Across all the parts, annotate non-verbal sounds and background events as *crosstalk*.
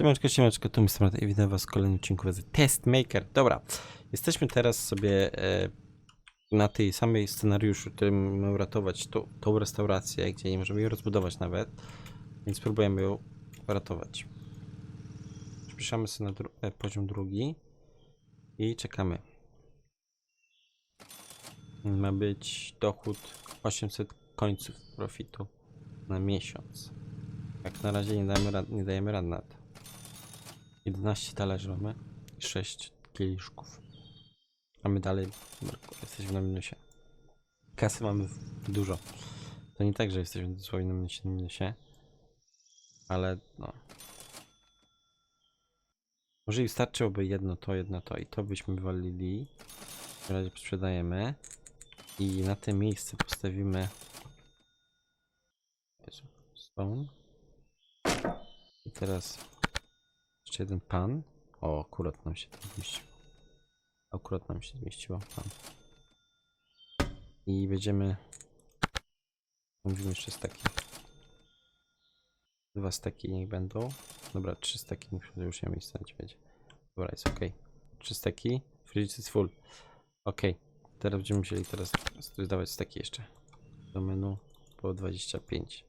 Siemaneczko, siemaneczko, tu Mr. Mate i witam was w kolejnym odcinku z Testmaker. Dobra, jesteśmy teraz sobie e, na tej samej scenariuszu, którym mamy uratować tą, tą restaurację, gdzie nie możemy jej rozbudować nawet, więc próbujemy ją uratować. Przyspieszamy sobie na dru e, poziom drugi i czekamy. Ma być dochód 800 końców profitu na miesiąc. Jak na razie nie dajemy rad, nie dajemy rad na to. 11 talerzy mamy i 6 kieliszków. A my dalej jesteśmy na minusie. Kasy mamy dużo. To nie tak, że jesteśmy dosłownie na minusie, na minusie. Ale no. Może i wystarczyłoby jedno to, jedno to i to byśmy wywalili. W razie sprzedajemy. I na tym miejsce postawimy stone. I teraz jeden pan. O, akurat nam się to zmieściło. Akurat nam się zmieściło pan. I będziemy. Mówimy jeszcze staki. Dwa staki niech będą. Dobra, trzy niech będą, już nie miejsca na będzie. Dobra, jest ok. Trzy staki. Fridge jest full. Ok. Teraz będziemy musieli teraz zdawać staki jeszcze. Do menu po 25.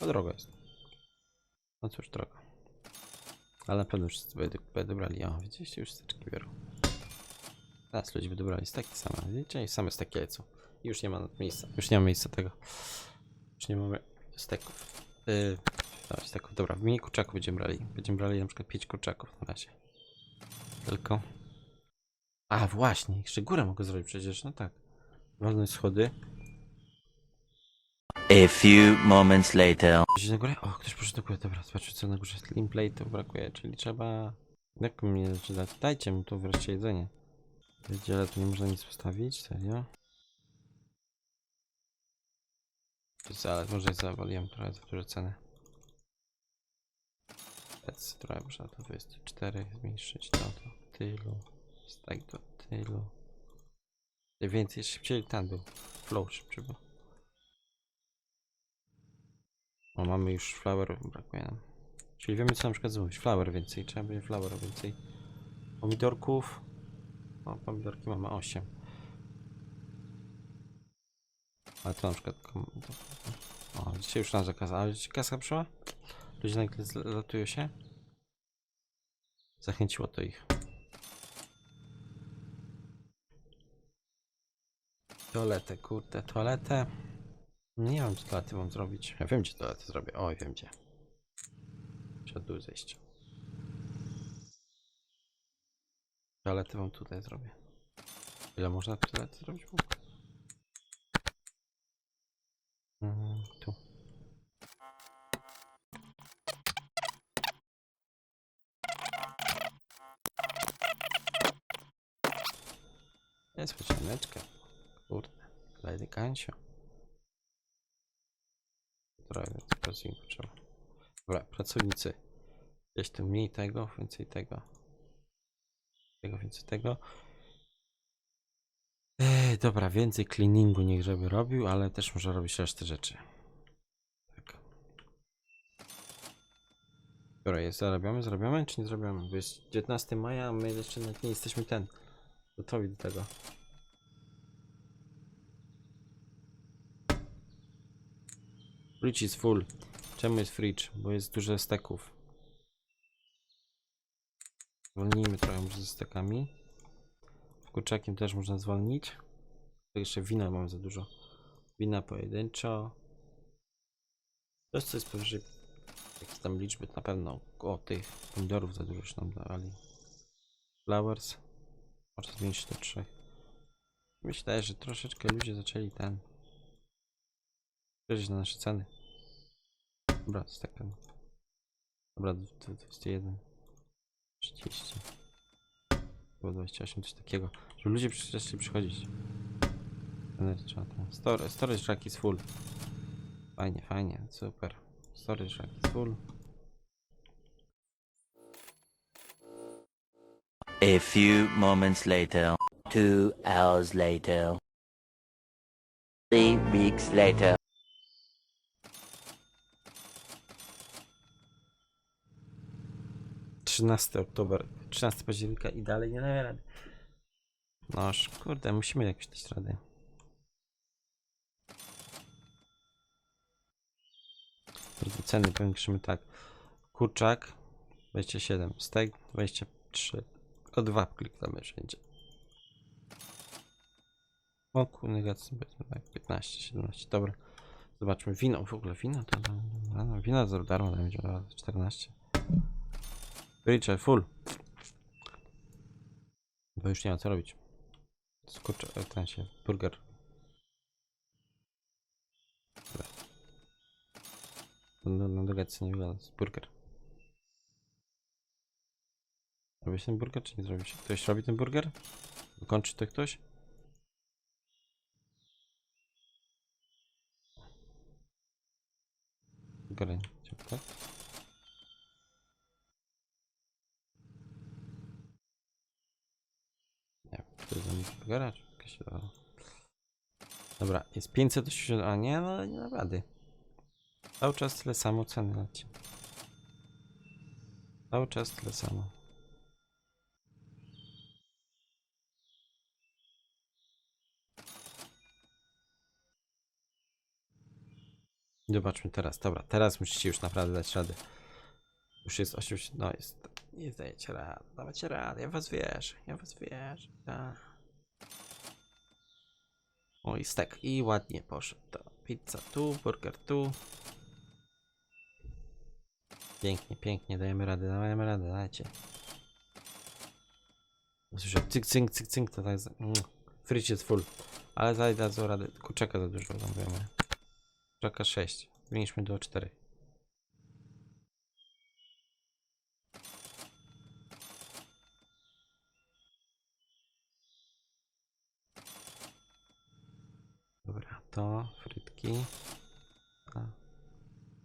No drogo jest. No cóż, drogo. Ale na pewno wszyscy będą, będą brali. O, widzieliście, już steczki biorą. Teraz ludzie będą brali staki same. Widzicie? Same staki lecą. Już nie ma miejsca. Już nie ma miejsca tego. Już nie mamy steków. Yy, dawać steków. Dobra, w mniej kurczaków będziemy brali. Będziemy brali na przykład 5 kurczaków na razie. Tylko. A, właśnie. Jeszcze górę mogę zrobić przecież. No tak. Wolne schody. A few moments later. Gdzieś na górę? O, ktoś poszedł do góry. Dobra, zobaczmy co na górze jest. Limplate'ów brakuje, czyli trzeba... Jak mnie dać? Dajcie mi tu wreszcie jedzenie. Wiedziele, tu nie można nic postawić, serio? Ale może zawaliłem trochę za duże ceny.Ec, trochę można to 24 zmniejszyć to do tylu. Tak do tylu. Więcej, szybciej tam był. Flow szybciej był. O, mamy już flower, brakuje nam. Czyli wiemy co na przykład zrobić. Flower więcej, trzeba będzie flower więcej. Pomidorków. O, pomidorki mamy 8. Ale to na przykład... O, dzisiaj już nam zakazała. Ale widzicie, kaska przyszła? Ludzie nagle zlatują się. Zachęciło to ich. Toaletę, kurde, toaletę. Nie wiem, co toalety mam zrobić. Ja wiem, gdzie toalety zrobię. Oj, wiem gdzie. Trzeba tu zejść. Toalety wam tutaj zrobię. Ile można toalety zrobić? Mm, tu. Jest wyciągneczka. Kurde. Elegancio. Trochę więcej pracowników trzeba. Dobra, pracownicy. Gdzieś tu mniej tego, więcej tego. Tego, więcej tego. Ej, dobra, więcej cleaningu niech żeby robił, ale też może robić resztę rzeczy. Tak. Dobra, jest, zarabiamy, zarabiamy, czy nie zarabiamy? Bo jest 19 maja, my jeszcze nie jesteśmy ten. Gotowi do tego. Fridge jest full. Czemu jest fridge? Bo jest dużo steków. Zwolnijmy trochę może ze stekami. Kurczakiem też można zwolnić. To jeszcze wina mam za dużo. Wina pojedynczo. To co jest powyżej jakieś tam liczby na pewno. O, tych pomidorów za dużo już nam dali. Flowers. Można zmienić do trzech. Myślę, że troszeczkę ludzie zaczęli ten. Spojrzeć na nasze ceny. Dobra, z takim. Dobra, d- d- 21. 30. Było 28, coś takiego. Żeby ludzie zaczęli przychodzić. Energy. Storage, storage rack is full. Fajnie, fajnie, super. Storage rack is full. A few moments later. Two hours later. Three weeks later. 13 oktober, 13 października i dalej nie daje rady. Noż, kurde, musimy jakoś dać radę. Ceny powiększymy tak. Kurczak 27, stek 23. O 2 klikamy wszędzie. O tak 15, 17, dobra. Zobaczmy, wino, w ogóle wino to, to no, no, wino za darmo będzie 14. Ricze, full. Bo już nie ma co robić. Skurczę, ten się, burger. Dobra. No, no, dogadz nie wygląda, burger. Robisz ten burger, czy nie zrobisz? Ktoś robi ten burger? Kończy to ktoś? Burgery, tak? Nie wiem, czy to o. Dobra, jest 580, a nie, no nie da rady. Cały czas tyle samo ceny leci. Cały czas tyle samo. Zobaczmy teraz, dobra, teraz musicie już naprawdę dać radę. Już jest 80, no jest, nie zdajecie rady, dawajcie radę, ja was wierzę, ja was wierzę, tak. O i stek, i ładnie poszedł, to pizza tu, burger tu. Pięknie, pięknie, dajemy radę, dajemy radę, dajcie. Słyszę cyk, cyk, cyk, cyk, to tak mm, fridge jest full, ale daj dadzą radę, kurczaka za dużo zamówiamy. Kurczaka 6, zwiększmy do 4. Dobra, to frytki.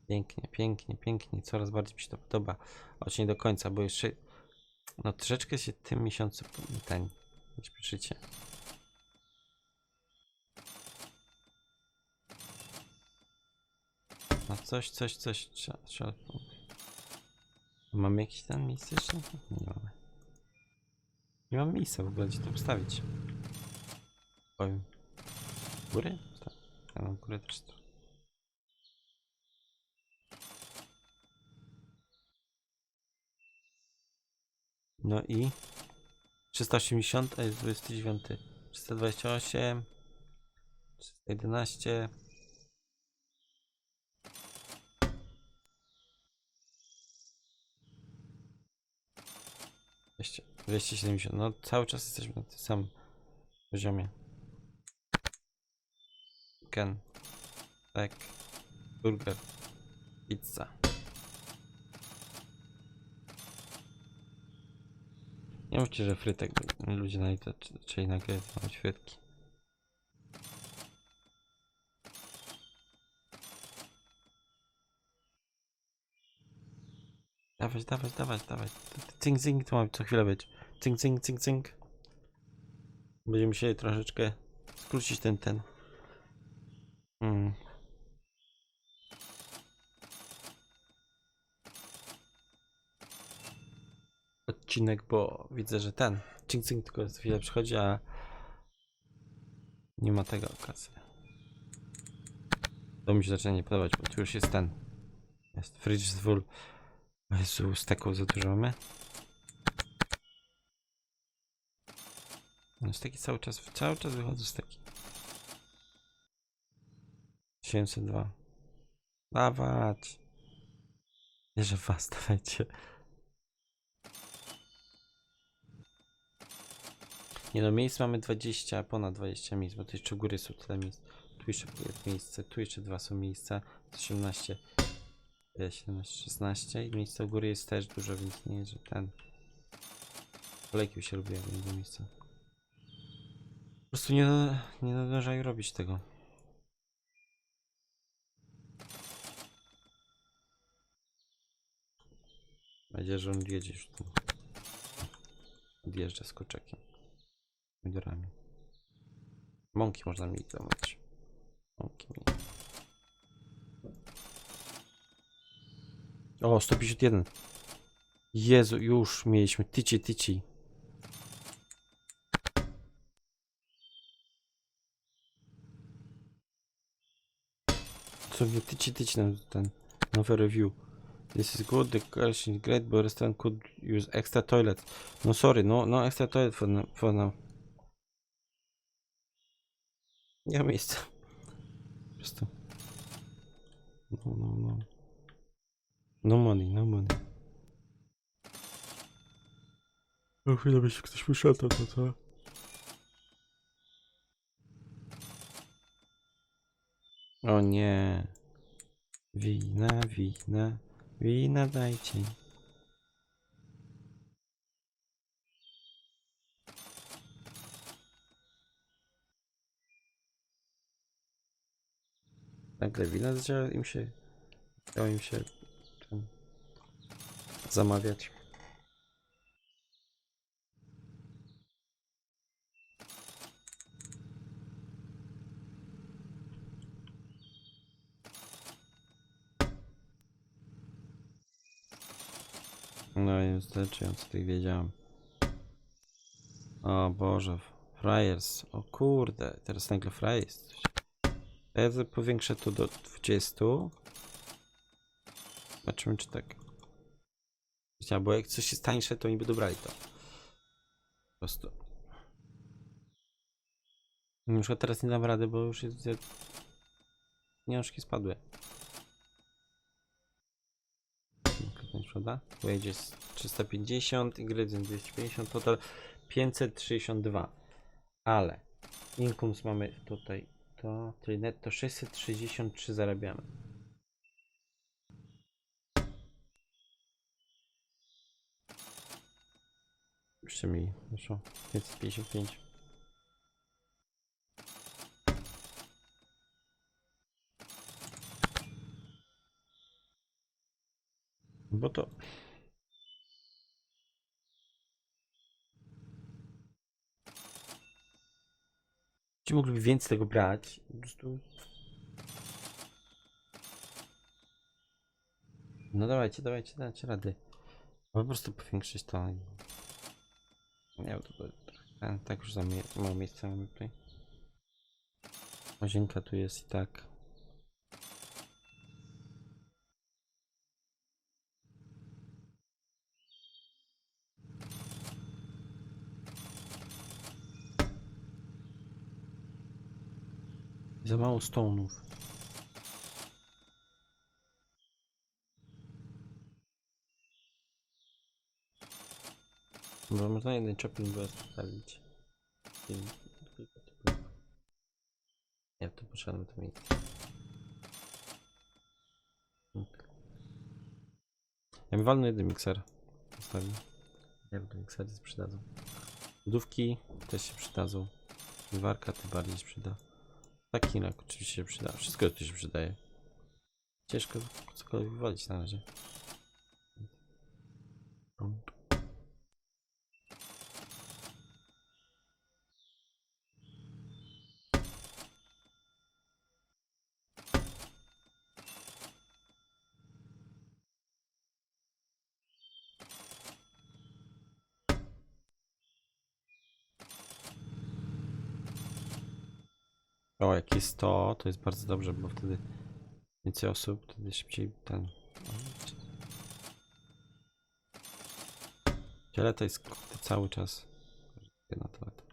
Pięknie, pięknie, pięknie. Coraz bardziej mi się to podoba. Choć nie do końca, bo jeszcze. No troszeczkę się tym miesiącu ten. Śpieszycie. No coś, coś, coś. Trzeba, trzeba... Mamy jakieś tam miejsce jeszcze? Nie mamy. Nie mam miejsca w ogóle, gdzie to postawić. Powiem. Góry? Ja mam górę też. to- No i 380, a jest 29. 328 311 200, 270. No cały czas jesteśmy na tym samym poziomie. Chicken, tak, burger, pizza. Nie mówcie, że frytek ludzie na to czy, czy nagle mają świetki. Dawać, dawać, dawać, dawać. Cynk, cynk, to ma co chwilę być. Cynk, cynk, cynk, cynk. Będziemy musieli troszeczkę skrócić ten, ten. Mm. Odcinek, bo widzę, że ten. Cynk, cynk tylko za chwilę przychodzi, a nie ma tego okazji. To mi się zaczyna nie podobać, bo tu już jest ten. Jest fridge jest full. O Jezu, steków za dużo mamy. No steki cały czas, cały czas wychodzą steki. 702. Dawać. Wierzę was, dawajcie. Nie no, miejsc mamy 20, ponad 20 miejsc, bo tu jeszcze u góry są tyle miejsc. Tu jeszcze miejsce, tu jeszcze dwa są miejsca. 18, e, 17, 16 i miejsca u góry jest też dużo, więc nie jest, że ten... Kolejki się lubią, jak będzie miejsce. Po prostu nie, nie nadążają robić tego. Będzie, że on jedzie już tu. Odjeżdża z kurczakiem. Pomidorami. Mąki można mi zamówić. Mąki mi. O, 151. Jezu, już mieliśmy. Tyci, tyci. Co mnie tyci, tyci nam ten nowy review. This is good, the question is great, but restaurant could use extra toilet. No sorry, no, no extra toilet for, now- for now. Nie ma miejsca. Po prostu. No, no, no. No money, no money. O chwilę by się ktoś wyszedł, to co? O nie. Wina, wina, wina dajcie. Nagle wina zaczęła im się, chciało im się tam zamawiać. No i wystarczająco tych wiedziałem. O Boże, Friars. O kurde, teraz nagle coś. Ja powiększę to do 20. Zobaczymy czy tak. Bo jak coś jest tańsze, to oni by dobrali to. Po prostu. Na przykład teraz nie dam rady, bo już jest... Pieniążki spadły. Prawda? Wage jest 350, ingredient 250, total 562. Ale incomes mamy tutaj to, czyli netto 663 zarabiamy. Jeszcze mi wyszło 555. Bo to Ci mogliby więcej tego brać. Po prostu... No dawajcie, dawajcie, dajcie rady. Po prostu powiększyć to. Nie to, tak już za mie- mało miejsca mamy tutaj. Łazienka tu jest i tak. Za mało stonów. Bo można jeden tylko to było. Ja to poszedłem to miejsce. Ja bym walnął jeden mikser. Nie wiem, to miksery się przydadzą. Budówki też się przydadzą. Warka tym bardziej się przyda. Taki rak oczywiście się przyda. Wszystko tu się przydaje. Ciężko cokolwiek wywalić na razie. O, jak jest to, to jest bardzo dobrze, bo wtedy więcej osób, wtedy szybciej ten... Ciele to jest cały czas. Na toaletę.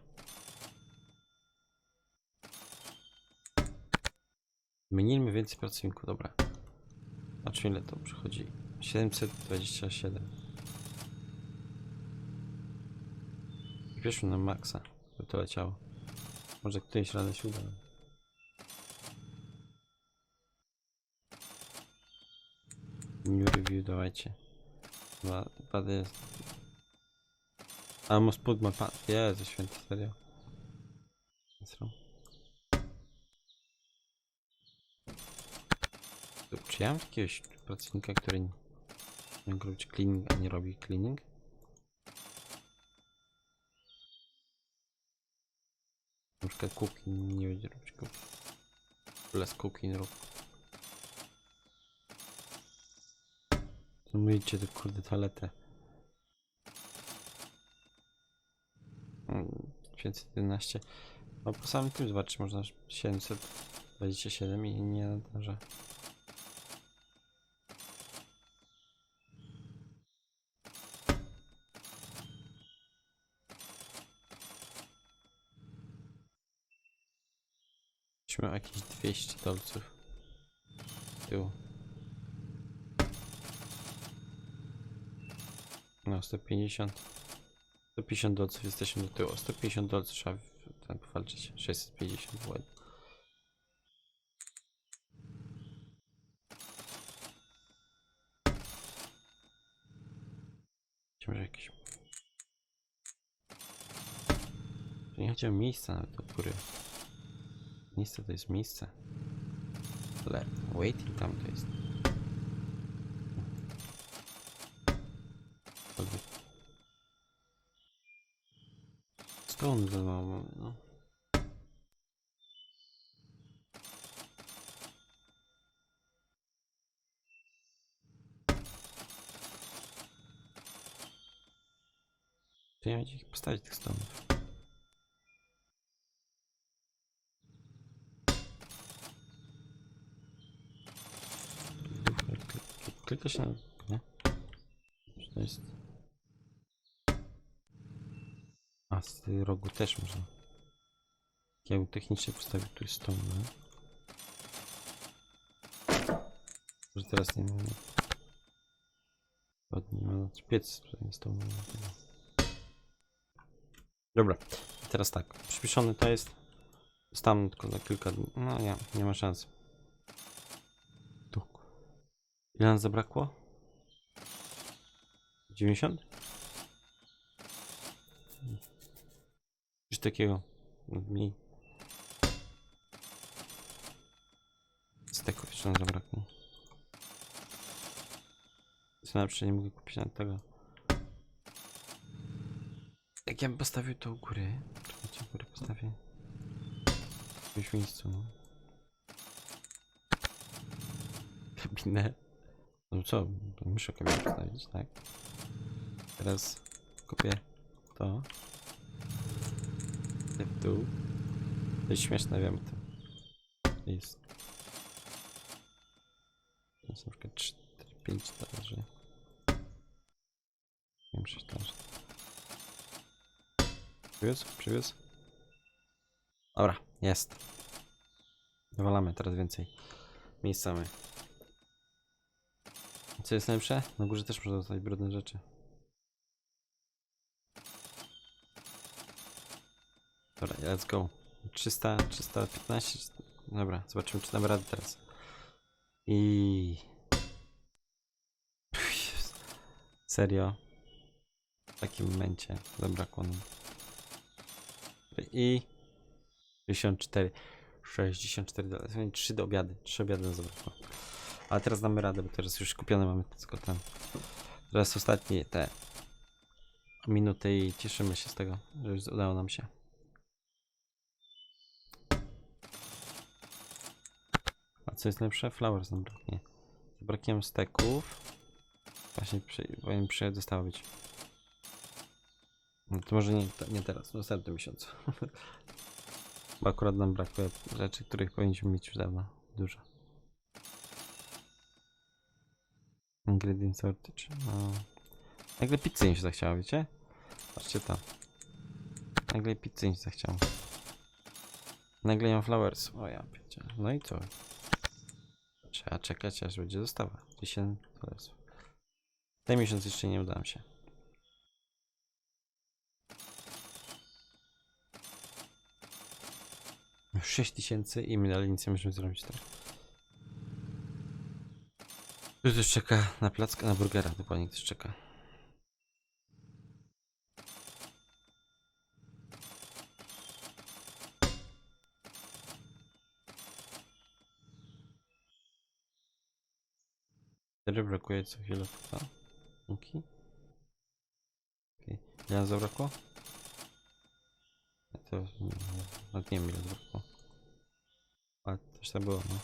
Mniejmy więcej pracowników, dobra. Zobaczmy ile to przychodzi. 727. Pieszmy na maksa, żeby to leciało. Może któryś radę się uda. New review dawajcie. Dwa, dwa jest. A most put ma pan. Jezu święty, serio. Czy ja mam jakiegoś pracownika, który nie mógł robić cleaning, a nie robi cleaning? Na przykład cooking nie będzie robić cooking. Less cooking rób. My Myjcie to kurde toaletę. Mm, 511. No po samym tym zobaczyć można 727 i nie nadąża. Miał jakieś 200 dolców. Tyłu. No, 150. 150 dolców jesteśmy do tyłu. 150 dolców trzeba w- tam powalczyć. 650 ładnie. Może nie chodzi o miejsce nawet do góry. Miejsce to jest miejsce. Ale waiting tam to jest. Stąd za mało, no. To nie będzie ich postawić tych stonów. Klika się na... nie? Czy to jest... A, z rogu też można. Ja bym technicznie postawił tu jest stąd, no. Że teraz nie mamy... Ładnie, ma na piec z tą. Dobra, teraz tak. Przyspieszony to jest. Zostałem tylko na kilka dni. No nie, nie ma szans. Tu. Ile nam zabrakło? 90? Coś takiego. Mniej. Steków jeszcze nam zabraknie. Co najlepsze nie mogę kupić na tego. Jak ja bym postawił to u góry, czekajcie, u góry postawię. W jakimś miejscu, no. Kabinę. No co, muszę kabinę postawić, tak? Teraz kupię to. Idę w dół. To jest śmieszne, wiem to. Jest. To jest na przykład 4, 5 talerzy. Nie wiem, 6 talerzy. Przywiózł? Przywiózł? Dobra, jest. Wywalamy teraz więcej. Miejsca mamy. Co jest najlepsze? Na górze też można dostać brudne rzeczy. Dobra, let's go. 300, 315. Dobra, zobaczymy czy damy radę teraz. I... Serio? W takim momencie zabrakło nam. I... 64. 64 dolarów. 3 do obiady. 3 obiady nam zabrakło. Ale teraz damy radę, bo teraz już kupione mamy tylko tam. Teraz ostatnie te minuty i cieszymy się z tego, że już udało nam się. Co jest lepsze? Flowers nam braknie. Zabraknie steków. Właśnie przy, powinien przyjechać zostało być. No to może nie, nie teraz, w następnym miesiącu. *laughs* Bo akurat nam brakuje rzeczy, których powinniśmy mieć już dawno. Dużo. Ingredient shortage. No. Nagle pizzy mi się zachciało, wiecie? Patrzcie to. Nagle pizzy mi się zachciało. Nagle ją flowers. O ja wiecie. No i co? Trzeba czekać aż będzie dostawa. 10 flowers. Ten miesiąc jeszcze nie uda nam się. Już 6 tysięcy i my dalej nic nie możemy zrobić tak. Tu czeka na placka, na burgera, dokładnie ktoś czeka. Cztery brakuje co chwilę chyba. Dzięki. Okej. Ile zabrakło? Ja To nie, wiem ile zabrakło. Ale też tak było, no.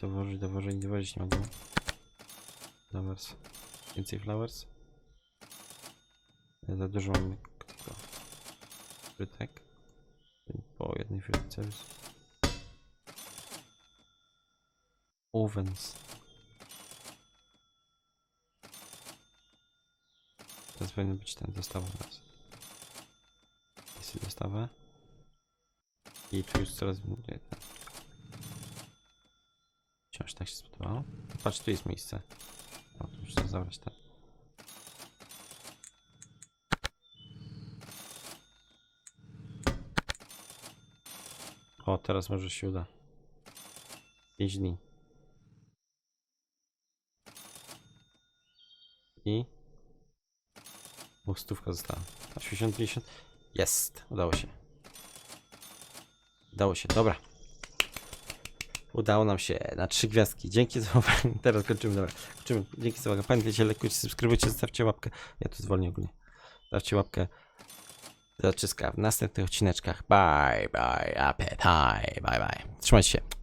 Dowożyć, dowożyć, dowozić nie mogę. Flowers. Więcej flowers. Ja za dużo mamy tylko. Frytek. Po jednej frytce. Ovens. Teraz powinien być ten dostawa nas. Jest dostawa. I tu już coraz będzie ten. Wciąż tak się spodobało. Patrz, tu jest miejsce. O, tu muszę zabrać ten. O, teraz może się uda. 5 dni. I... O, stówka została. 80, 50. Jest! Udało się. Udało się, dobra. Udało nam się na trzy gwiazdki. Dzięki za uwagę. *laughs* Teraz kończymy, dobra. Kończymy. Dzięki za uwagę. Pamiętajcie, lajkujcie, subskrybujcie, zostawcie łapkę. Ja tu zwolnię ogólnie. Zostawcie łapkę. Zaczyska w następnych odcineczkach. Bye, bye, appetite. Bye, bye. Trzymajcie się.